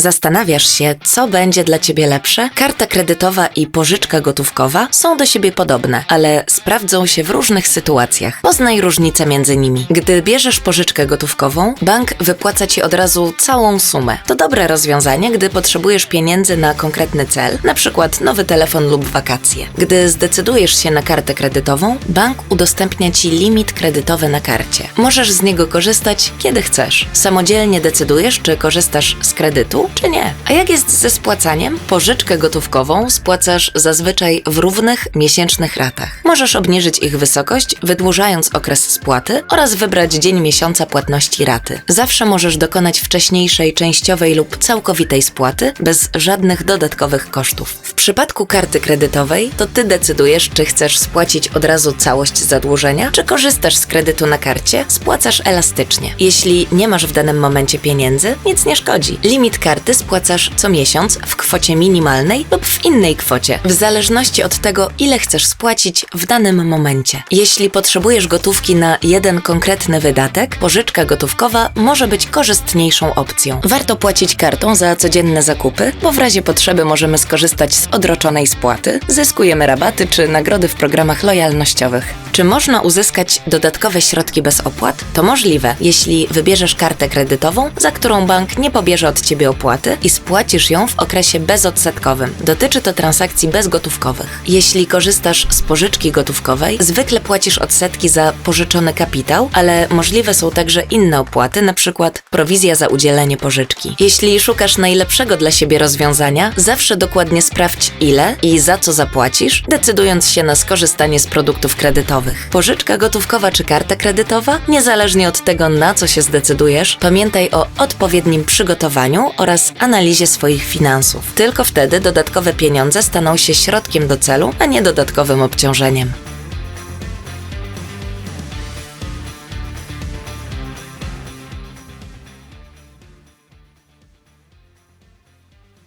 Zastanawiasz się, co będzie dla ciebie lepsze? Karta kredytowa i pożyczka gotówkowa są do siebie podobne, ale sprawdzą się w różnych sytuacjach. Poznaj różnicę między nimi. Gdy bierzesz pożyczkę gotówkową, bank wypłaca ci od razu całą sumę. To dobre rozwiązanie, gdy potrzebujesz pieniędzy na konkretny cel, przykład nowy telefon lub wakacje. Gdy zdecydujesz się na kartę kredytową, bank udostępnia ci limit kredytowy na karcie. Możesz z niego korzystać kiedy chcesz. Samodzielnie decydujesz, czy korzystasz z kredytu, czy nie. A jak jest ze spłacaniem? Pożyczkę gotówkową spłacasz zazwyczaj w równych miesięcznych ratach. Możesz obniżyć ich wysokość, wydłużając okres spłaty oraz wybrać dzień miesiąca płatności raty. Zawsze możesz dokonać wcześniejszej, częściowej lub całkowitej spłaty bez żadnych dodatkowych kosztów. W przypadku karty kredytowej to ty decydujesz, czy chcesz spłacić od razu całość zadłużenia, czy korzystasz z kredytu na karcie, spłacasz elastycznie. Jeśli nie masz w danym momencie pieniędzy, nic nie szkodzi. Limit karty spłacasz co miesiąc w kwocie minimalnej lub w innej kwocie, w zależności od tego, ile chcesz spłacić w danym momencie. Jeśli potrzebujesz gotówki na jeden konkretny wydatek, pożyczka gotówkowa może być korzystniejszą opcją. Warto płacić kartą za codzienne zakupy, bo w razie potrzeby możemy skorzystać z odroczonej spłaty, zyskujemy rabaty czy nagrody w programach lojalnościowych. Czy można uzyskać dodatkowe środki bez opłat? To możliwe, jeśli wybierzesz kartę kredytową, za którą bank nie pobierze od ciebie opłaty i spłacisz ją w okresie bezodsetkowym. Dotyczy to transakcji bezgotówkowych. Jeśli korzystasz z pożyczki gotówkowej, zwykle płacisz odsetki za pożyczony kapitał, ale możliwe są także inne opłaty, np. prowizja za udzielenie pożyczki. Jeśli szukasz najlepszego dla siebie rozwiązania, zawsze dokładnie sprawdź ile i za co zapłacisz, decydując się na skorzystanie z produktów kredytowych. Pożyczka gotówkowa czy karta kredytowa? Niezależnie od tego, na co się zdecydujesz, pamiętaj o odpowiednim przygotowaniu oraz analizie swoich finansów. Tylko wtedy dodatkowe pieniądze staną się środkiem do celu, a nie dodatkowym obciążeniem.